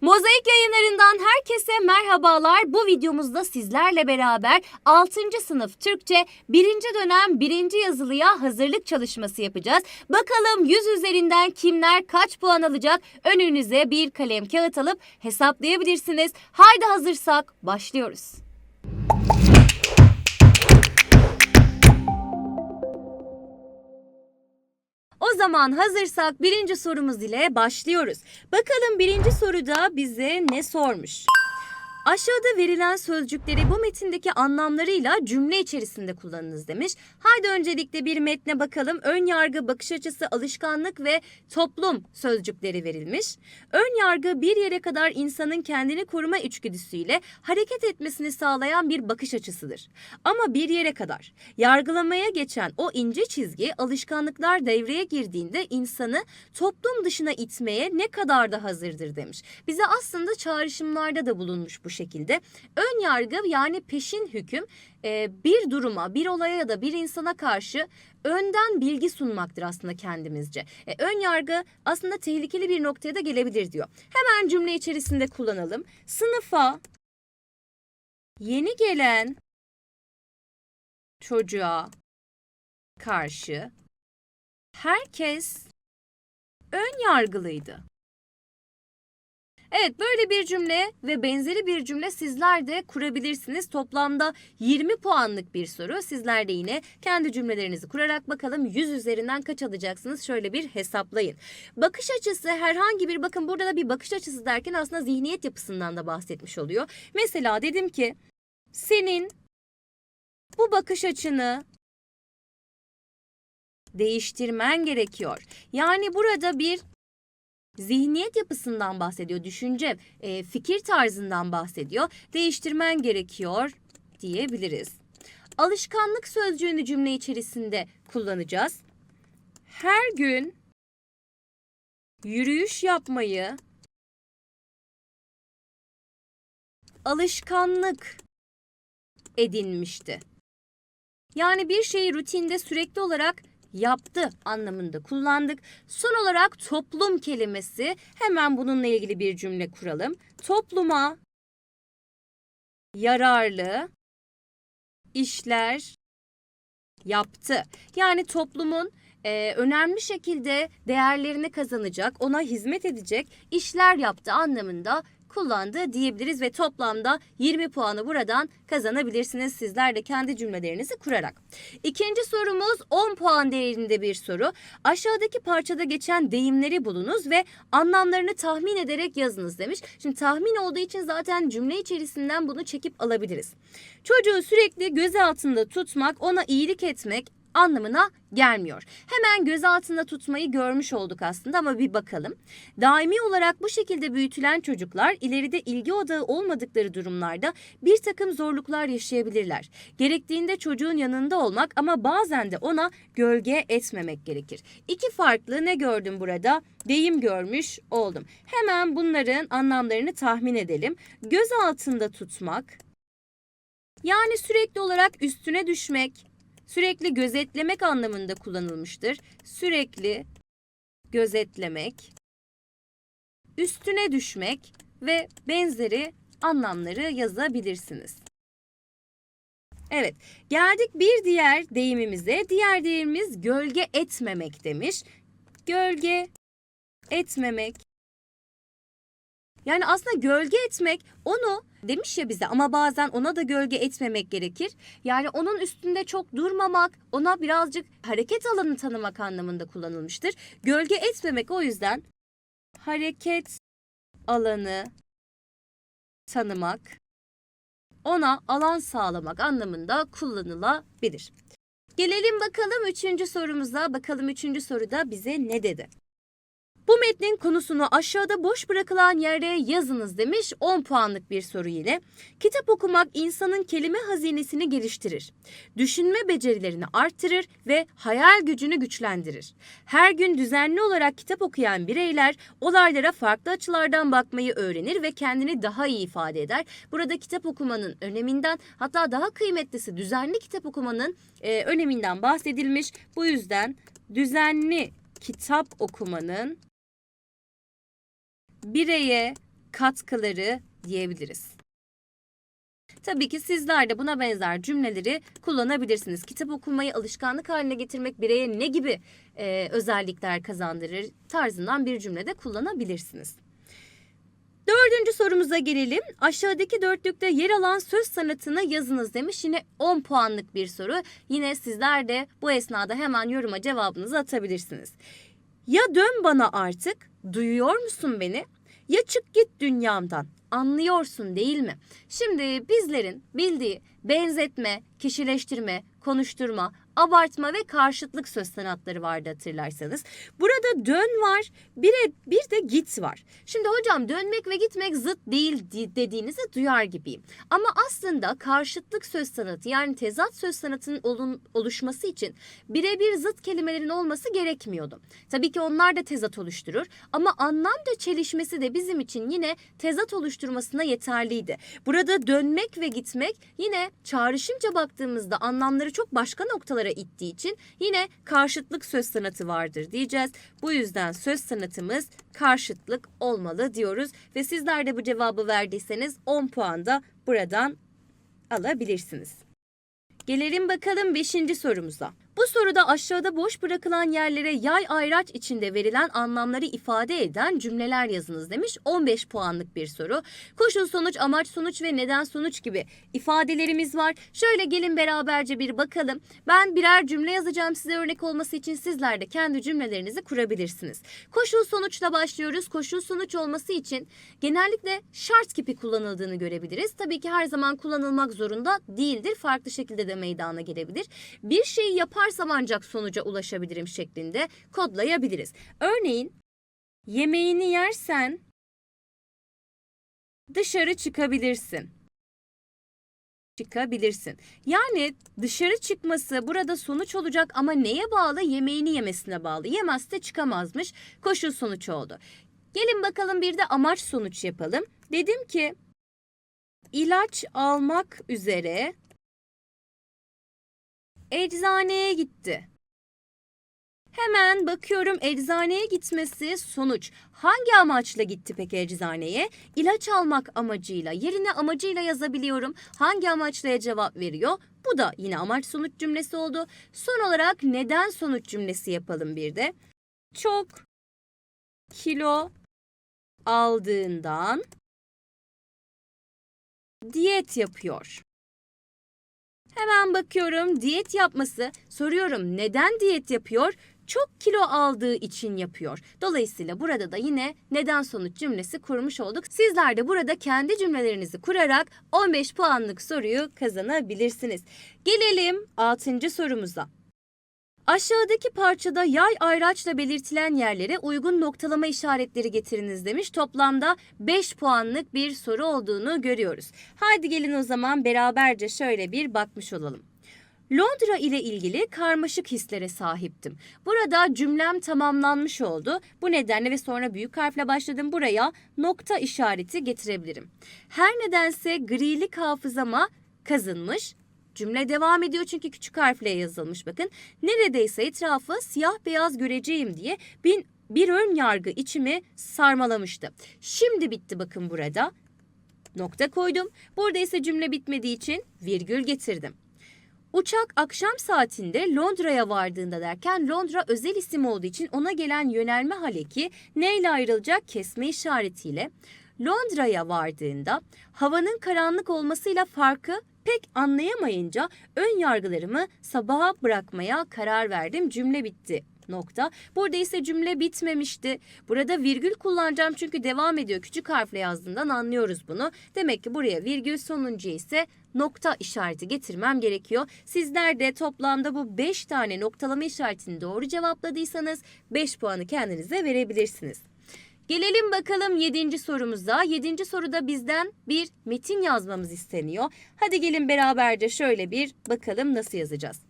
Mozaik yayınlarından herkese merhabalar. Bu videomuzda sizlerle beraber 6. sınıf Türkçe 1. dönem 1. yazılıya hazırlık çalışması yapacağız. Bakalım 100 üzerinden kimler kaç puan alacak? Önünüze bir kalem kağıt alıp hesaplayabilirsiniz. Haydi hazırsak başlıyoruz. Zaman hazırsak birinci sorumuz ile başlıyoruz. Bakalım birinci soruda bize ne sormuş? Aşağıda verilen sözcükleri bu metindeki anlamlarıyla cümle içerisinde kullanınız demiş. Haydi öncelikle bir metne bakalım. Ön yargı, bakış açısı, alışkanlık ve toplum sözcükleri verilmiş. Ön yargı bir yere kadar insanın kendini koruma içgüdüsüyle hareket etmesini sağlayan bir bakış açısıdır. Ama bir yere kadar. Yargılamaya geçen o ince çizgi alışkanlıklar devreye girdiğinde insanı toplum dışına itmeye ne kadar da hazırdır demiş. Bize aslında çağrışımlarda da bulunmuş bu şekilde. Ön yargı yani peşin hüküm e, bir duruma, bir olaya ya da bir insana karşı önden bilgi sunmaktır aslında kendimizce. E, ön yargı aslında tehlikeli bir noktaya da gelebilir diyor. Hemen cümle içerisinde kullanalım. Sınıfa yeni gelen çocuğa karşı herkes ön yargılıydı. Evet böyle bir cümle ve benzeri bir cümle sizler de kurabilirsiniz. Toplamda 20 puanlık bir soru. Sizler de yine kendi cümlelerinizi kurarak bakalım 100 üzerinden kaç alacaksınız? Şöyle bir hesaplayın. Bakış açısı herhangi bir bakın burada da bir bakış açısı derken aslında zihniyet yapısından da bahsetmiş oluyor. Mesela dedim ki senin bu bakış açını değiştirmen gerekiyor. Yani burada bir zihniyet yapısından bahsediyor, düşünce, e, fikir tarzından bahsediyor. Değiştirmen gerekiyor diyebiliriz. Alışkanlık sözcüğünü cümle içerisinde kullanacağız. Her gün yürüyüş yapmayı alışkanlık edinmişti. Yani bir şeyi rutinde sürekli olarak yaptı anlamında kullandık. Son olarak toplum kelimesi hemen bununla ilgili bir cümle kuralım. Topluma yararlı işler yaptı. Yani toplumun e, önemli şekilde değerlerini kazanacak, ona hizmet edecek işler yaptı anlamında kullandı diyebiliriz ve toplamda 20 puanı buradan kazanabilirsiniz sizler de kendi cümlelerinizi kurarak. İkinci sorumuz 10 puan değerinde bir soru. Aşağıdaki parçada geçen deyimleri bulunuz ve anlamlarını tahmin ederek yazınız demiş. Şimdi tahmin olduğu için zaten cümle içerisinden bunu çekip alabiliriz. Çocuğu sürekli göz altında tutmak, ona iyilik etmek, anlamına gelmiyor. Hemen göz altında tutmayı görmüş olduk aslında ama bir bakalım. Daimi olarak bu şekilde büyütülen çocuklar ileride ilgi odağı olmadıkları durumlarda bir takım zorluklar yaşayabilirler. Gerektiğinde çocuğun yanında olmak ama bazen de ona gölge etmemek gerekir. İki farklı ne gördüm burada? Deyim görmüş oldum. Hemen bunların anlamlarını tahmin edelim. Göz altında tutmak yani sürekli olarak üstüne düşmek, sürekli gözetlemek anlamında kullanılmıştır. Sürekli gözetlemek, üstüne düşmek ve benzeri anlamları yazabilirsiniz. Evet, geldik bir diğer deyimimize. Diğer deyimimiz gölge etmemek demiş. Gölge etmemek. Yani aslında gölge etmek onu demiş ya bize ama bazen ona da gölge etmemek gerekir. Yani onun üstünde çok durmamak, ona birazcık hareket alanı tanımak anlamında kullanılmıştır. Gölge etmemek o yüzden hareket alanı tanımak, ona alan sağlamak anlamında kullanılabilir. Gelelim bakalım üçüncü sorumuza. Bakalım üçüncü soruda bize ne dedi? Bu metnin konusunu aşağıda boş bırakılan yere yazınız demiş 10 puanlık bir soru yine. Kitap okumak insanın kelime hazinesini geliştirir. Düşünme becerilerini arttırır ve hayal gücünü güçlendirir. Her gün düzenli olarak kitap okuyan bireyler olaylara farklı açılardan bakmayı öğrenir ve kendini daha iyi ifade eder. Burada kitap okumanın öneminden hatta daha kıymetlisi düzenli kitap okumanın e, öneminden bahsedilmiş. Bu yüzden düzenli kitap okumanın bireye katkıları diyebiliriz. Tabii ki sizler de buna benzer cümleleri kullanabilirsiniz. Kitap okumayı alışkanlık haline getirmek bireye ne gibi e, özellikler kazandırır tarzından bir cümlede kullanabilirsiniz. Dördüncü sorumuza gelelim. Aşağıdaki dörtlükte yer alan söz sanatını yazınız demiş. Yine 10 puanlık bir soru. Yine sizler de bu esnada hemen yoruma cevabınızı atabilirsiniz. Ya dön bana artık, duyuyor musun beni? Ya çık git dünyamdan, anlıyorsun değil mi? Şimdi bizlerin bildiği benzetme, kişileştirme, konuşturma, abartma ve karşıtlık söz sanatları vardı hatırlarsanız. Burada dön var, bir, bir de git var. Şimdi hocam dönmek ve gitmek zıt değil di- dediğinizi duyar gibiyim. Ama aslında karşıtlık söz sanatı yani tezat söz sanatının olun, oluşması için birebir zıt kelimelerin olması gerekmiyordu. Tabii ki onlar da tezat oluşturur ama anlamda çelişmesi de bizim için yine tezat oluşturmasına yeterliydi. Burada dönmek ve gitmek yine çağrışımca baktığımızda anlamları çok başka noktalara ittiği için yine karşıtlık söz sanatı vardır diyeceğiz. Bu yüzden söz sanatımız karşıtlık olmalı diyoruz ve sizler de bu cevabı verdiyseniz 10 puan da buradan alabilirsiniz. Gelelim bakalım 5. sorumuza. Bu soruda aşağıda boş bırakılan yerlere yay ayraç içinde verilen anlamları ifade eden cümleler yazınız demiş. 15 puanlık bir soru. Koşul sonuç, amaç sonuç ve neden sonuç gibi ifadelerimiz var. Şöyle gelin beraberce bir bakalım. Ben birer cümle yazacağım size örnek olması için sizler de kendi cümlelerinizi kurabilirsiniz. Koşul sonuçla başlıyoruz. Koşul sonuç olması için genellikle şart kipi kullanıldığını görebiliriz. Tabii ki her zaman kullanılmak zorunda değildir. Farklı şekilde de meydana gelebilir. Bir şeyi yaparsam ancak sonuca ulaşabilirim şeklinde kodlayabiliriz. Örneğin yemeğini yersen dışarı çıkabilirsin. Çıkabilirsin. Yani dışarı çıkması burada sonuç olacak ama neye bağlı? Yemeğini yemesine bağlı. Yemezse çıkamazmış. Koşul sonuç oldu. Gelin bakalım bir de amaç sonuç yapalım. Dedim ki ilaç almak üzere eczaneye gitti. Hemen bakıyorum eczaneye gitmesi sonuç. Hangi amaçla gitti peki eczaneye? İlaç almak amacıyla. Yerine amacıyla yazabiliyorum. Hangi amaçlaya cevap veriyor? Bu da yine amaç sonuç cümlesi oldu. Son olarak neden sonuç cümlesi yapalım bir de. Çok kilo aldığından diyet yapıyor. Hemen bakıyorum diyet yapması. Soruyorum neden diyet yapıyor? Çok kilo aldığı için yapıyor. Dolayısıyla burada da yine neden sonuç cümlesi kurmuş olduk. Sizler de burada kendi cümlelerinizi kurarak 15 puanlık soruyu kazanabilirsiniz. Gelelim 6. sorumuza. Aşağıdaki parçada yay ayraçla belirtilen yerlere uygun noktalama işaretleri getiriniz demiş. Toplamda 5 puanlık bir soru olduğunu görüyoruz. Haydi gelin o zaman beraberce şöyle bir bakmış olalım. Londra ile ilgili karmaşık hislere sahiptim. Burada cümlem tamamlanmış oldu. Bu nedenle ve sonra büyük harfle başladım. Buraya nokta işareti getirebilirim. Her nedense grilik hafızama kazınmış. Cümle devam ediyor çünkü küçük harfle yazılmış bakın. Neredeyse etrafı siyah beyaz göreceğim diye bir, bir ön yargı içimi sarmalamıştı. Şimdi bitti bakın burada. Nokta koydum. Burada ise cümle bitmediği için virgül getirdim. Uçak akşam saatinde Londra'ya vardığında derken Londra özel isim olduğu için ona gelen yönelme haleki neyle ayrılacak kesme işaretiyle. Londra'ya vardığında havanın karanlık olmasıyla farkı pek anlayamayınca ön yargılarımı sabaha bırakmaya karar verdim. Cümle bitti. Nokta. Burada ise cümle bitmemişti. Burada virgül kullanacağım çünkü devam ediyor. Küçük harfle yazdığından anlıyoruz bunu. Demek ki buraya virgül sonuncu ise nokta işareti getirmem gerekiyor. Sizler de toplamda bu 5 tane noktalama işaretini doğru cevapladıysanız 5 puanı kendinize verebilirsiniz. Gelelim bakalım 7. sorumuza. 7. soruda bizden bir metin yazmamız isteniyor. Hadi gelin beraberce şöyle bir bakalım nasıl yazacağız.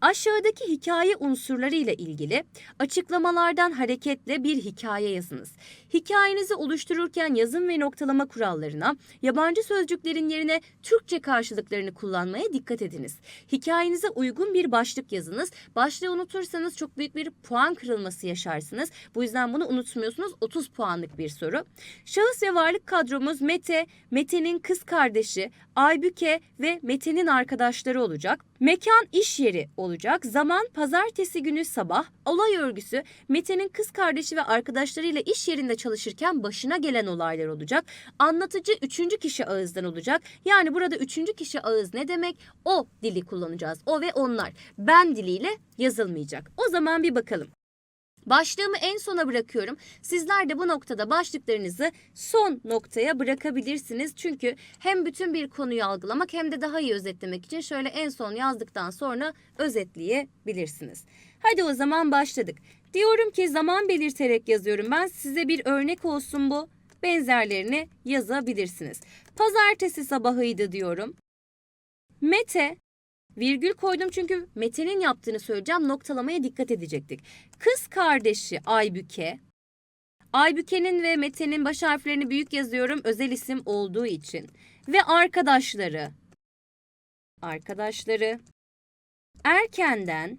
Aşağıdaki hikaye unsurları ile ilgili açıklamalardan hareketle bir hikaye yazınız. Hikayenizi oluştururken yazım ve noktalama kurallarına, yabancı sözcüklerin yerine Türkçe karşılıklarını kullanmaya dikkat ediniz. Hikayenize uygun bir başlık yazınız. Başlığı unutursanız çok büyük bir puan kırılması yaşarsınız. Bu yüzden bunu unutmuyorsunuz. 30 puanlık bir soru. Şahıs ve varlık kadromuz Mete, Mete'nin kız kardeşi, Aybüke ve Mete'nin arkadaşları olacak. Mekan iş yeri olacak. Zaman pazartesi günü sabah. Olay örgüsü Mete'nin kız kardeşi ve arkadaşlarıyla iş yerinde çalışırken başına gelen olaylar olacak. Anlatıcı üçüncü kişi ağızdan olacak. Yani burada üçüncü kişi ağız ne demek? O dili kullanacağız. O ve onlar. Ben diliyle yazılmayacak. O zaman bir bakalım. Başlığımı en sona bırakıyorum. Sizler de bu noktada başlıklarınızı son noktaya bırakabilirsiniz. Çünkü hem bütün bir konuyu algılamak hem de daha iyi özetlemek için şöyle en son yazdıktan sonra özetleyebilirsiniz. Hadi o zaman başladık. Diyorum ki zaman belirterek yazıyorum. Ben size bir örnek olsun bu. Benzerlerini yazabilirsiniz. Pazartesi sabahıydı diyorum. Mete Virgül koydum çünkü Mete'nin yaptığını söyleyeceğim. Noktalamaya dikkat edecektik. Kız kardeşi Aybüke. Aybüke'nin ve Mete'nin baş harflerini büyük yazıyorum özel isim olduğu için. Ve arkadaşları. Arkadaşları. Erkenden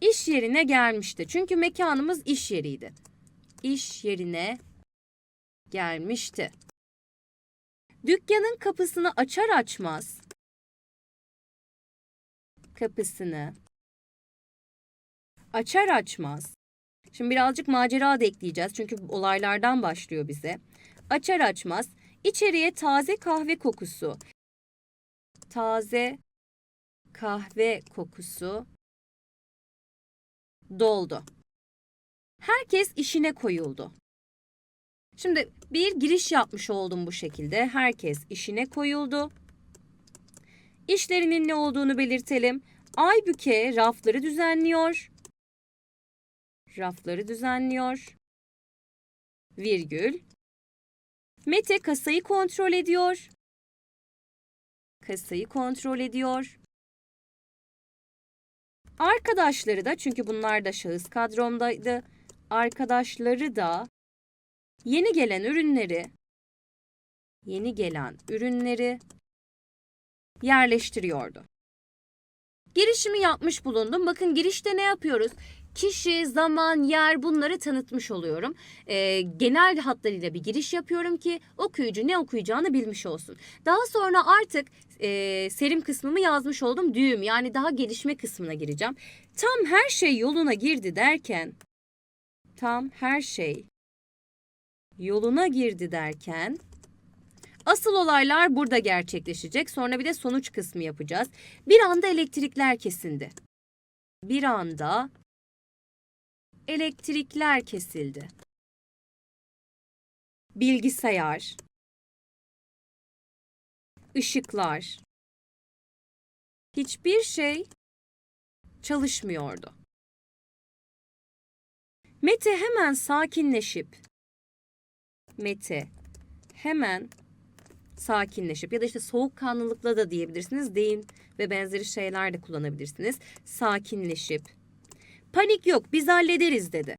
iş yerine gelmişti. Çünkü mekanımız iş yeriydi. İş yerine gelmişti. Dükkanın kapısını açar açmaz kapısını açar açmaz. Şimdi birazcık macera da ekleyeceğiz çünkü olaylardan başlıyor bize. Açar açmaz içeriye taze kahve kokusu. Taze kahve kokusu doldu. Herkes işine koyuldu. Şimdi bir giriş yapmış oldum bu şekilde. Herkes işine koyuldu. İşlerinin ne olduğunu belirtelim. Aybüke rafları düzenliyor. Rafları düzenliyor. Virgül. Mete kasayı kontrol ediyor. Kasayı kontrol ediyor. Arkadaşları da çünkü bunlar da şahıs kadromdaydı. Arkadaşları da yeni gelen ürünleri yeni gelen ürünleri yerleştiriyordu. Girişimi yapmış bulundum. Bakın girişte ne yapıyoruz? Kişi, zaman, yer bunları tanıtmış oluyorum. Ee, genel hatlarıyla bir giriş yapıyorum ki okuyucu ne okuyacağını bilmiş olsun. Daha sonra artık e, serim kısmımı yazmış oldum. Düğüm yani daha gelişme kısmına gireceğim. Tam her şey yoluna girdi derken tam her şey yoluna girdi derken Asıl olaylar burada gerçekleşecek. Sonra bir de sonuç kısmı yapacağız. Bir anda elektrikler kesindi. Bir anda elektrikler kesildi. Bilgisayar, ışıklar, hiçbir şey çalışmıyordu. Mete hemen sakinleşip Mete hemen sakinleşip ya da işte soğukkanlılıkla da diyebilirsiniz. Deyim ve benzeri şeyler de kullanabilirsiniz. Sakinleşip panik yok biz hallederiz dedi.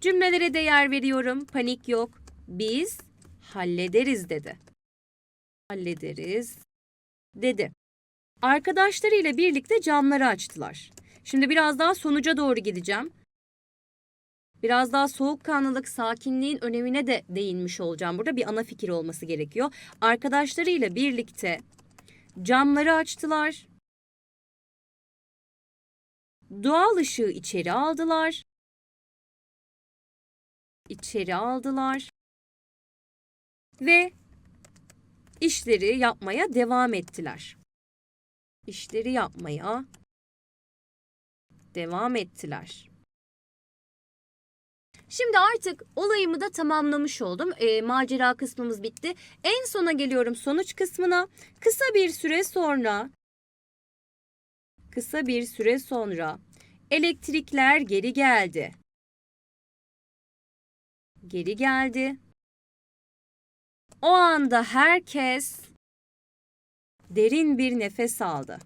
Cümlelere değer veriyorum. Panik yok. Biz hallederiz dedi. Hallederiz dedi. Arkadaşlarıyla birlikte camları açtılar. Şimdi biraz daha sonuca doğru gideceğim. Biraz daha soğukkanlılık, sakinliğin önemine de değinmiş olacağım. Burada bir ana fikir olması gerekiyor. Arkadaşlarıyla birlikte camları açtılar. Doğal ışığı içeri aldılar. İçeri aldılar. Ve işleri yapmaya devam ettiler. İşleri yapmaya devam ettiler. Şimdi artık olayımı da tamamlamış oldum. E, macera kısmımız bitti. En sona geliyorum sonuç kısmına. Kısa bir süre sonra kısa bir süre sonra elektrikler geri geldi. Geri geldi. O anda herkes derin bir nefes aldı.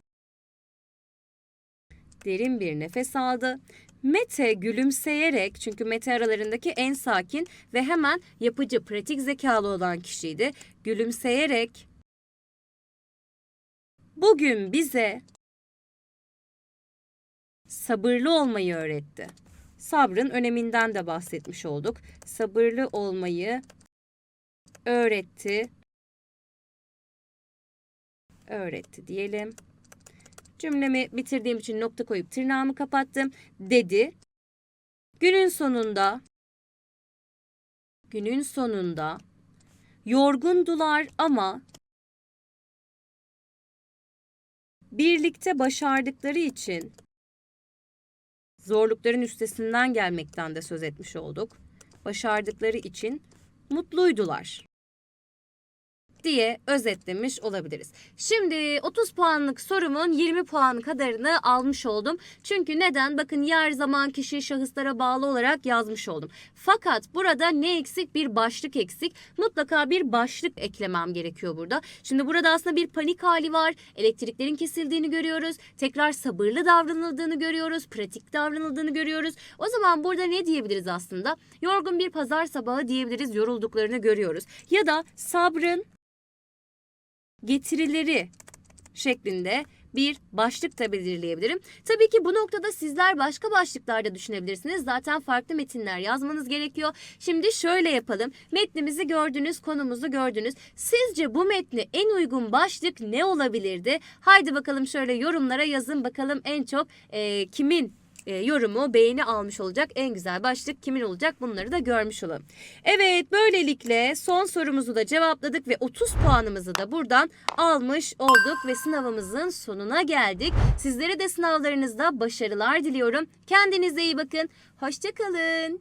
Derin bir nefes aldı. Mete gülümseyerek çünkü Mete aralarındaki en sakin ve hemen yapıcı, pratik zekalı olan kişiydi. Gülümseyerek bugün bize sabırlı olmayı öğretti. Sabrın öneminden de bahsetmiş olduk. Sabırlı olmayı öğretti. Öğretti diyelim. Cümlemi bitirdiğim için nokta koyup tırnağımı kapattım. Dedi. Günün sonunda günün sonunda yorgundular ama birlikte başardıkları için zorlukların üstesinden gelmekten de söz etmiş olduk. Başardıkları için mutluydular diye özetlemiş olabiliriz. Şimdi 30 puanlık sorumun 20 puan kadarını almış oldum. Çünkü neden? Bakın yer, zaman, kişi, şahıslara bağlı olarak yazmış oldum. Fakat burada ne eksik? Bir başlık eksik. Mutlaka bir başlık eklemem gerekiyor burada. Şimdi burada aslında bir panik hali var. Elektriklerin kesildiğini görüyoruz. Tekrar sabırlı davranıldığını görüyoruz. Pratik davranıldığını görüyoruz. O zaman burada ne diyebiliriz aslında? Yorgun bir pazar sabahı diyebiliriz. Yorulduklarını görüyoruz. Ya da sabrın getirileri şeklinde bir başlık da belirleyebilirim. Tabii ki bu noktada sizler başka başlıklarda düşünebilirsiniz. Zaten farklı metinler yazmanız gerekiyor. Şimdi şöyle yapalım. Metnimizi gördünüz, konumuzu gördünüz. Sizce bu metne en uygun başlık ne olabilirdi? Haydi bakalım şöyle yorumlara yazın bakalım en çok e, kimin e, yorumu beğeni almış olacak. En güzel başlık kimin olacak bunları da görmüş olalım. Evet böylelikle son sorumuzu da cevapladık ve 30 puanımızı da buradan almış olduk ve sınavımızın sonuna geldik. Sizlere de sınavlarınızda başarılar diliyorum. Kendinize iyi bakın. Hoşçakalın.